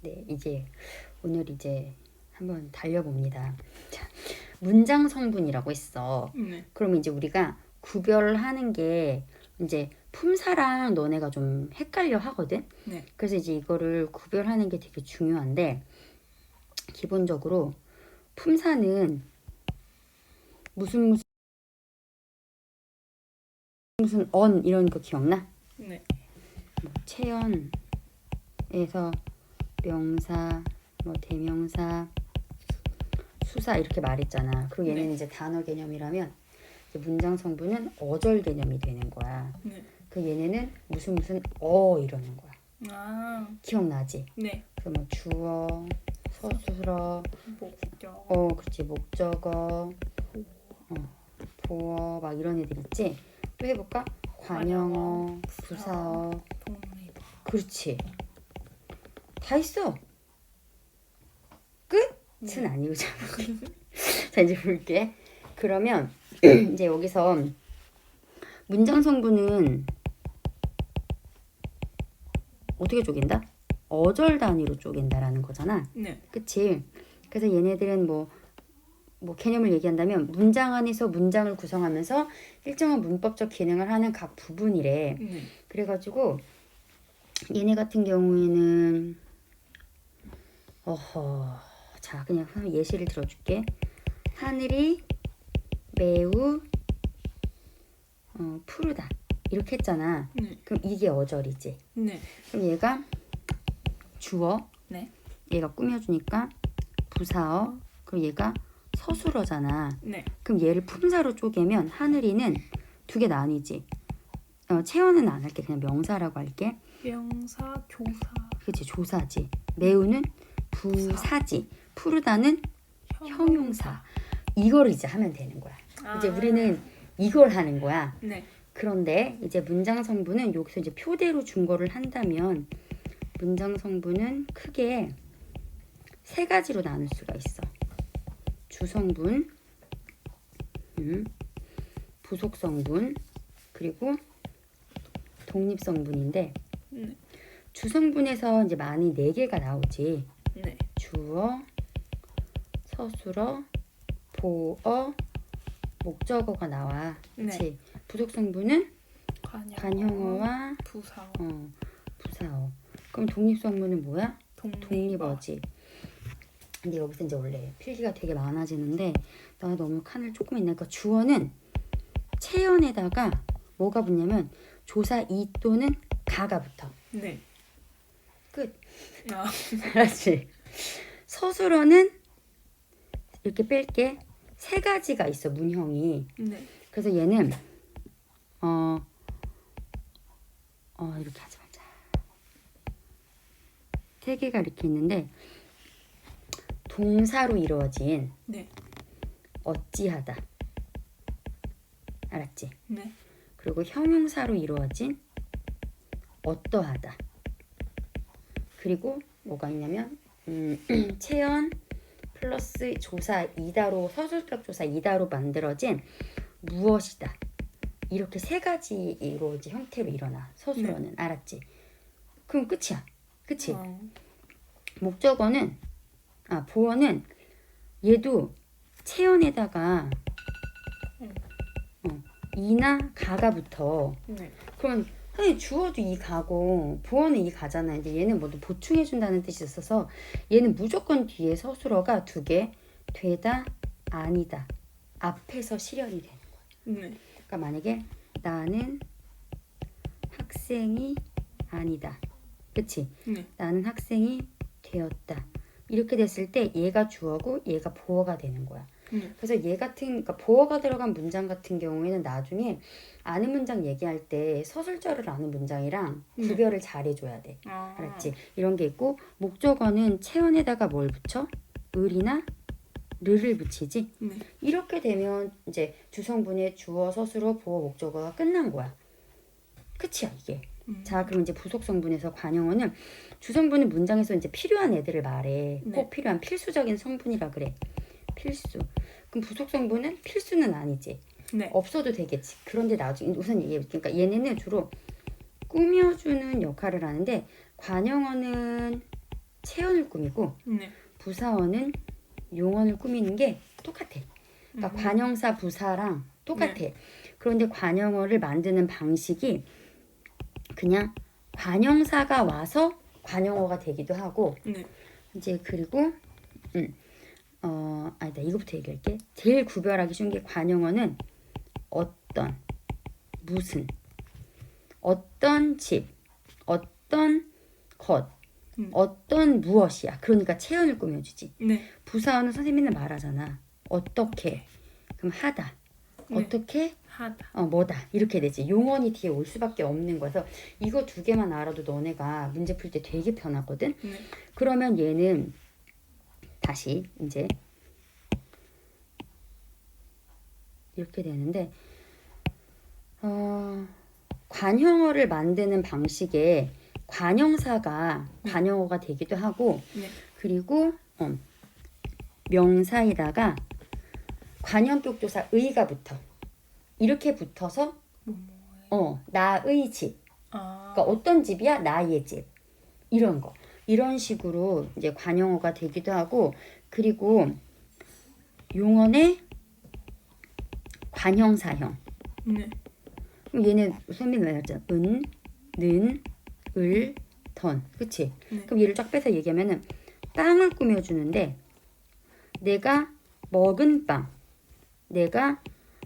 네, 이제 오늘 이제 한번 달려봅니다. 자, 문장 성분이라고 했어. 네. 그럼 이제 우리가 구별하는 게 이제 품사랑 너네가 좀 헷갈려 하거든. 네. 그래서 이제 이거를 구별하는 게 되게 중요한데 기본적으로 품사는 무슨 무슨 무슨 언 이런 거 기억나? 네. 체연에서 명사, 뭐 대명사, 수사 이렇게 말했잖아. 그리고 얘는 네. 이제 단어 개념이라면 이제 문장 성분은 어절 개념이 되는 거야. 네. 그 얘네는 무슨 무슨 어 이러는 거야. 아, 기억나지? 네. 그래서 뭐 주어, 서술어, 목적. 어, 그렇지 목적어, 어, 보어 막 이런 애들 있지. 또 해볼까? 관형어, 부사어, 독립. 그렇지. 다 있어. 끝은 네. 아니고 자, 자 이제 볼게. 그러면 이제 여기서 문장 성분은 어떻게 쪼갠다? 어절 단위로 쪼갠다라는 거잖아. 네. 그치? 그래서 얘네들은 뭐, 뭐 개념을 얘기한다면 문장 안에서 문장을 구성하면서 일정한 문법적 기능을 하는 각 부분이래. 네. 그래가지고 얘네 같은 경우에는 어허. 자 그냥 예시를 들어줄게. 하늘이 매우 어, 푸르다. 이렇게 했잖아. 네. 그럼 이게 어절이지? 네. 그럼 얘가 주어. 네. 얘가 꾸며주니까 부사어. 그리고 얘가 서술어잖아. 네. 그럼 얘를 품사로 쪼개면 하늘이는 두 개 나뉘지? 어, 체어는 안 할게. 그냥 명사라고 할게. 명사, 조사, 그치 조사지. 매우는 부사지 푸르다는 형용사 이걸 이제 하면 되는 거야 이제 아. 우리는 이걸 하는 거야 네. 그런데 이제 문장 성분은 여기서 이제 표대로 준거를 한다면 문장 성분은 크게 세 가지로 나눌 수가 있어 주성분 음, 부속 성분 그리고 독립 성분인데 네. 주성분에서 이제 많이 네 개가 나오지. 네. 주어, 서술어, 보어, 목적어가 나와. 그렇지? 부속 성분은 관형. 관형어와 부사. 어, 부사어. 그럼 독립 성분은 뭐야? 독립어. 독립어 지. 근데 여기서 이제 원래 필기가 되게 많아지는데 나 너무 칸을 조금 있나니까 주어는 체연에다가 뭐가 붙냐면 조사 이 또는 가가 붙어. 네. 끝. 아. 알았지? 서술어는 이렇게 뺄게 세 가지가 있어 문형이. 네. 그래서 얘는 어, 어 이렇게 하지 말자. 세 개가 이렇게 있는데 동사로 이루어진 네. 어찌하다. 알았지? 네. 그리고 형용사로 이루어진 어떠하다. 그리고 뭐가 있냐면 음, 체연 플러스 조사 이다로 서술격 조사 이다로 만들어진 무엇이다. 이렇게 세 가지 이루어진 형태로 일어나 서술어는 알았지? 그럼 끝이야. 그치? 어. 목적어는 아 보어는 얘도 체연에다가 어, 이나 가가 붙어. 네. 그럼 선생님 주어도 이 가고 보어는 이 가잖아. 이제 얘는 뭐도 보충해 준다는 뜻이 있어서 얘는 무조건 뒤에 서술어가 두 개 되다 아니다 앞에서 실현이 되는 거야. 네. 그러니까 만약에 나는 학생이 아니다. 그치? 네. 나는 학생이 되었다. 이렇게 됐을 때 얘가 주어고 얘가 보어가 되는 거야. 네. 그래서 얘 같은 그러니까 보어가 들어간 문장 같은 경우에는 나중에 아는 문장 얘기할 때 서술절을 아는 문장이랑 네. 구별을 잘 해줘야 돼. 아. 알았지? 이런 게 있고 목적어는 체언에다가 뭘 붙여? 을이나 르를 붙이지. 네. 이렇게 되면 이제 주성분의 주어, 서술어, 보어, 목적어가 끝난 거야. 끝이야 이게. 음. 자, 그럼 이제 부속 성분에서 관형어는 주성분은 문장에서 이제 필요한 애들을 말해. 네. 꼭 필요한 필수적인 성분이라 그래. 필수. 그럼 부속 성분은 필수는 아니지. 네. 없어도 되겠지. 그런데 나중에 우선 얘 그러니까 얘네는 주로 꾸며주는 역할을 하는데 관형어는 체언을 꾸미고 네. 부사어는 용언을 꾸미는 게 똑같아. 그러니까 음. 관형사 부사랑 똑같아. 그런데 관형어를 만드는 방식이 그냥 관형사가 와서 관형어가 되기도 하고 네. 이제 그리고 음, 어 아니다 이거부터 얘기할게. 제일 구별하기 쉬운 게 관형어는 어떤 무슨 어떤 집 어떤 것 음. 어떤 무엇이야. 그러니까 체언을 꾸며주지. 네. 부사어는 선생님이 말하잖아. 어떻게 그럼 하다 네. 어떻게 하다. 어 뭐다 이렇게 되지. 용언이 뒤에 올 수밖에 없는 거여서 이거 두 개만 알아도 너네가 문제 풀 때 되게 편하거든. 네. 그러면 얘는 다시 이제 이렇게 되는데 어, 관형어를 만드는 방식에 관형사가 관형어가 되기도 하고 네. 그리고 어, 명사에다가 관형격 조사 의가 붙어 이렇게 붙어서. 어 나의 집 아. 그러니까 어떤 집이야? 나의 집. 이런 거. 이런 식으로 이제 관용어가 되기도 하고 그리고 용언의 관형사형. 네. 그럼 얘는 선생님이 말했잖아. 은, 는, 을, 던. 그치? 네. 그럼 얘를 쫙 빼서 얘기하면은 빵을 꾸며주는데 내가 먹은 빵, 내가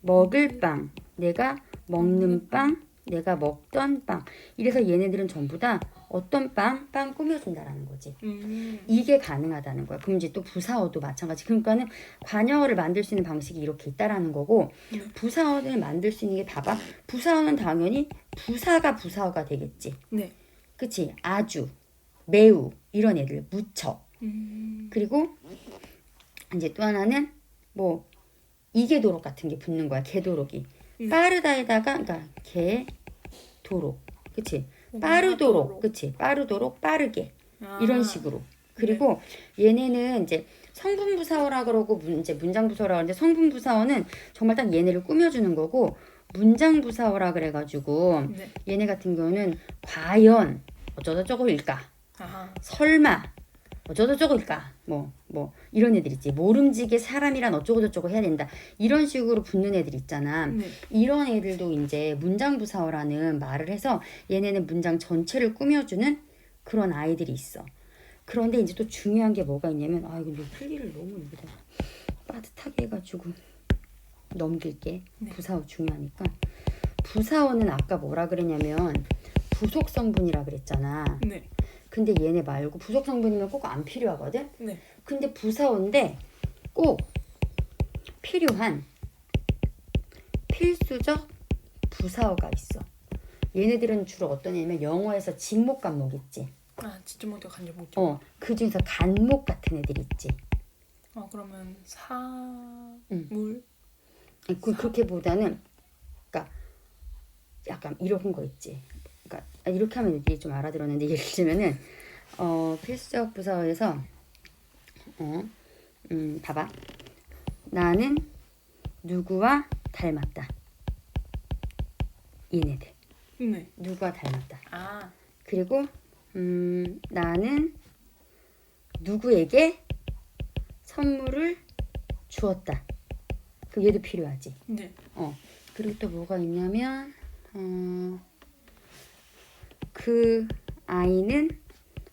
먹을 빵, 내가 먹는 빵, 내가 먹던 빵. 이래서 얘네들은 전부 다 어떤 빵, 빵 꾸며준다라는 거지. 음. 이게 가능하다는 거야. 그럼 이제 또 부사어도 마찬가지. 그러니까는 관여어를 만들 수 있는 방식이 이렇게 있다라는 거고 네. 부사어를 만들 수 있는 게 봐봐. 부사어는 당연히 부사가 부사어가 되겠지. 네. 그치? 아주, 매우 이런 애들 무척. 음. 그리고 이제 또 하나는 뭐 이계도록 같은 게 붙는 거야. 개도록이. 음. 빠르다에다가 그러니까 개 도록. 그치? 빠르도록. 그치? 빠르도록 빠르게. 아. 이런 식으로. 그리고 얘네는 이제 성분 부사어라 그러고 문, 이제 문장 부사어라 그러는데 성분 부사어는 정말 딱 얘네를 꾸며주는 거고 문장 부사어라 그래가지고 네. 얘네 같은 경우는 과연 어쩌고저쩌고일까 아하. 설마 어쩌고저쩌고일까. 뭐 뭐 이런 애들 있지. 모름지게 사람이란 어쩌고저쩌고 해야 된다. 이런 식으로 붙는 애들 있잖아. 네. 이런 애들도 이제 문장 부사어라는 말을 해서 얘네는 문장 전체를 꾸며주는 그런 아이들이 있어. 그런데 이제 또 중요한 게 뭐가 있냐면 아 이거 너 필기를 너무 여기다 빠듯하게 해가지고 넘길게. 네. 부사어 중요하니까. 부사어는 아까 뭐라 그랬냐면 부속 성분이라 그랬잖아. 네. 근데 얘네 말고 부속 성분이면 꼭 안 필요하거든. 네. 근데 부사어인데 꼭 필요한 필수적 부사어가 있어. 얘네들은 주로 어떤 애냐면 영어에서 진목 간목 있지. 아 못해 간접 못해. 어, 그 중에서 간목 같은 애들 있지. 아 그러면 사. 응. 물. 그, 그렇게보다는 그러니까 약간 이런 거 있지. 그러니까 아, 이렇게 하면 이게 좀 알아들었는데 예를 들면은 어 필수적 부사어에서 어, 음, 봐봐. 나는 누구와 닮았다. 얘네들 네. 누구와 닮았다. 아. 그리고 음, 나는 누구에게 선물을 주었다. 그 얘도 필요하지. 네. 어 그리고 또 뭐가 있냐면 어, 그 아이는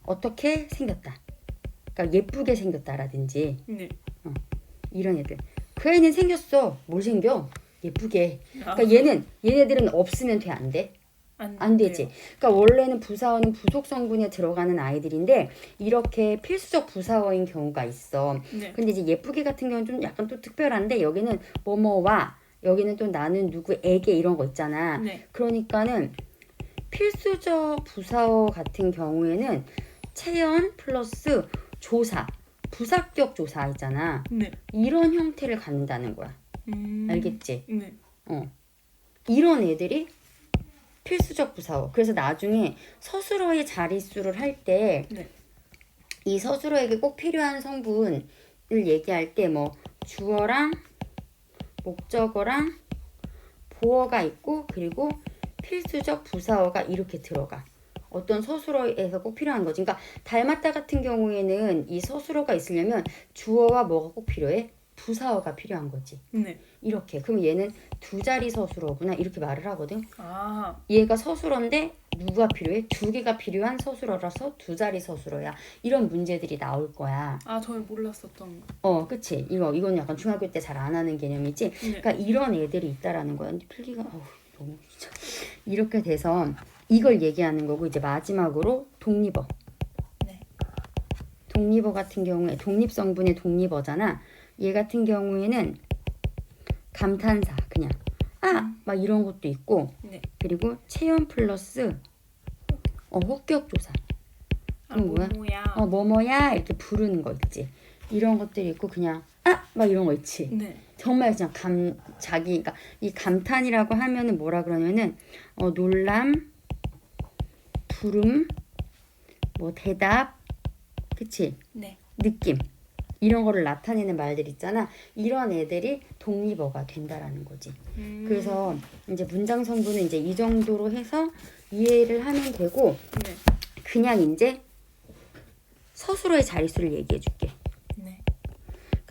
어떻게 생겼다. 그러니까 예쁘게 생겼다라든지 네. 이런 애들. 그 애는 생겼어. 뭘 생겨? 예쁘게. 아, 그러니까 얘는 얘네들은 없으면 돼 안 돼? 안, 안 되지. 돼요. 그러니까 원래는 부사어는 부속 성분에 들어가는 아이들인데 이렇게 필수적 부사어인 경우가 있어. 네. 근데 이제 예쁘게 같은 경우는 좀 약간 또 특별한데 여기는 뭐뭐와 여기는 또 나는 누구에게 이런 거 있잖아. 네. 그러니까는 필수적 부사어 같은 경우에는 체연 플러스 조사, 부사격 조사 있잖아. 네. 이런 형태를 갖는다는 거야. 음. 알겠지? 네. 어. 이런 애들이 필수적 부사어. 그래서 나중에 서술어의 자릿수를 할 때이 네. 서술어에게 꼭 필요한 성분을 얘기할 때 뭐 주어랑 목적어랑 보어가 있고 그리고 필수적 부사어가 이렇게 들어가. 어떤 서술어에서 꼭 필요한 거지. 그러니까 닮았다 같은 경우에는 이 서술어가 있으려면 주어와 뭐가 꼭 필요해? 부사어가 필요한 거지. 네. 이렇게. 그럼 얘는 두 자리 서술어구나 이렇게 말을 하거든. 아, 얘가 서술어인데 누가 필요해? 두 개가 필요한 서술어라서 두 자리 서술어야. 이런 문제들이 나올 거야. 아, 저는 몰랐었던 거. 어, 그치? 이거 이건 약간 중학교 때 잘 안 하는 개념이지. 네. 그러니까 이런 애들이 있다라는 거야. 근데 필기가 어우, 진짜 이렇게 돼서 이걸 얘기하는 거고 이제 마지막으로 독립어. 네. 독립어 같은 경우에 독립 성분의 독립어잖아. 얘 같은 경우에는 감탄사 그냥 아 막 이런 것도 있고 네. 그리고 체험 플러스 어 혹격 조사 아, 그럼 뭐야? 뭐야? 어 뭐뭐야 이렇게 부르는 거 있지 이런 것들이 있고 그냥 아 막 이런 거 있지 네. 정말 그냥 감 자기 그러니까 이 감탄이라고 하면은 뭐라 그러냐면은 어 놀람 부름 뭐 대답 그치 네. 느낌 이런 거를 나타내는 말들 있잖아 이런 애들이 독립어가 된다라는 거지 음, 그래서 이제 문장 성분은 이제 이 정도로 해서 이해를 하면 되고 네. 그냥 이제 서술어의 자릿수를 얘기해 줄게 네.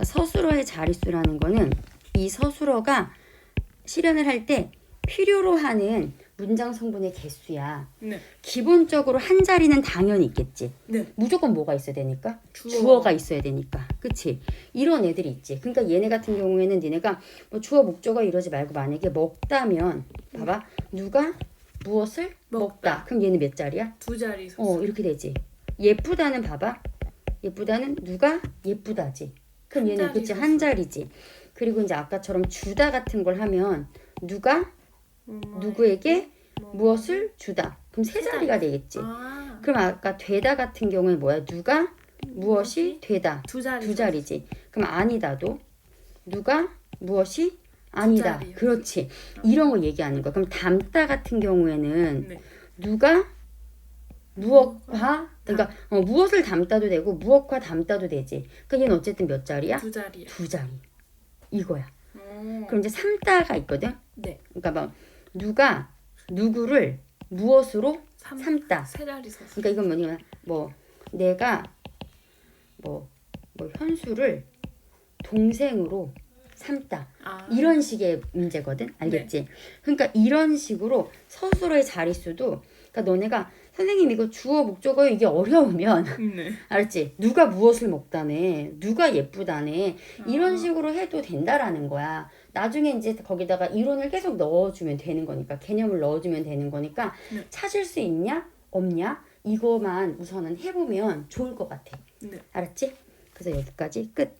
그러니까 서술어의 자릿수라는 거는 이 서술어가 실현을 할 때 필요로 하는 문장 성분의 개수야. 네. 기본적으로 한 자리는 당연히 있겠지. 네. 무조건 뭐가 있어야 되니까? 주어. 주어 가 있어야 되니까. 그치? 이런 애들이 있지. 그러니까 얘네 같은 경우에는 니네가 뭐 주어 목적어 이러지 말고 만약에 먹다면 봐봐. 누가 무엇을 먹다. 먹다. 그럼 얘는 몇 자리야? 두 자리 서. 어 이렇게 되지 예쁘다는 봐봐 예쁘다는 누가 예쁘다지 그럼 한 얘는 자리 그치. 한 자리지. 그리고 이제 아까처럼 주다 같은 걸 하면 누가? 음, 누구에게? 뭐, 무엇을? 주다. 그럼 세세 자리가 되겠지. 아, 그럼 아까 되다 같은 경우에 뭐야? 누가? 무엇이? 되다. 두 자리. 두 자리지. 그럼 아니다도 누가? 무엇이? 아니다. 자리요. 그렇지. 이런 거 얘기하는 거야. 그럼 담다 같은 경우에는 네. 누가? 무엇과 그러니까 어, 무엇을 담다도 되고 무엇과 담다도 되지. 그러니까 얘는 어쨌든 몇 자리야? 두 자리야. 두 자리. 이거야. 어. 그럼 이제 삼다가 있거든. 네. 그러니까 막 누가 누구를 무엇으로 삼, 삼다. 세 자리 서. 그러니까 이건 뭐냐면 뭐 내가 뭐, 뭐 현수를 동생으로 삼다. 아. 이런 식의 문제거든. 알겠지? 그러니까 이런 식으로 서술어의 자릿수도 그러니까 너네가 선생님 이거 주어 목적어 이게 어려우면 네. 알았지? 누가 무엇을 먹다네, 누가 예쁘다네 이런 아. 식으로 해도 된다라는 거야. 나중에 이제 거기다가 이론을 계속 넣어주면 되는 거니까 개념을 넣어주면 되는 거니까 네. 찾을 수 있냐 없냐 이거만 우선은 해보면 좋을 것 같아. 네. 알았지? 그래서 여기까지 끝.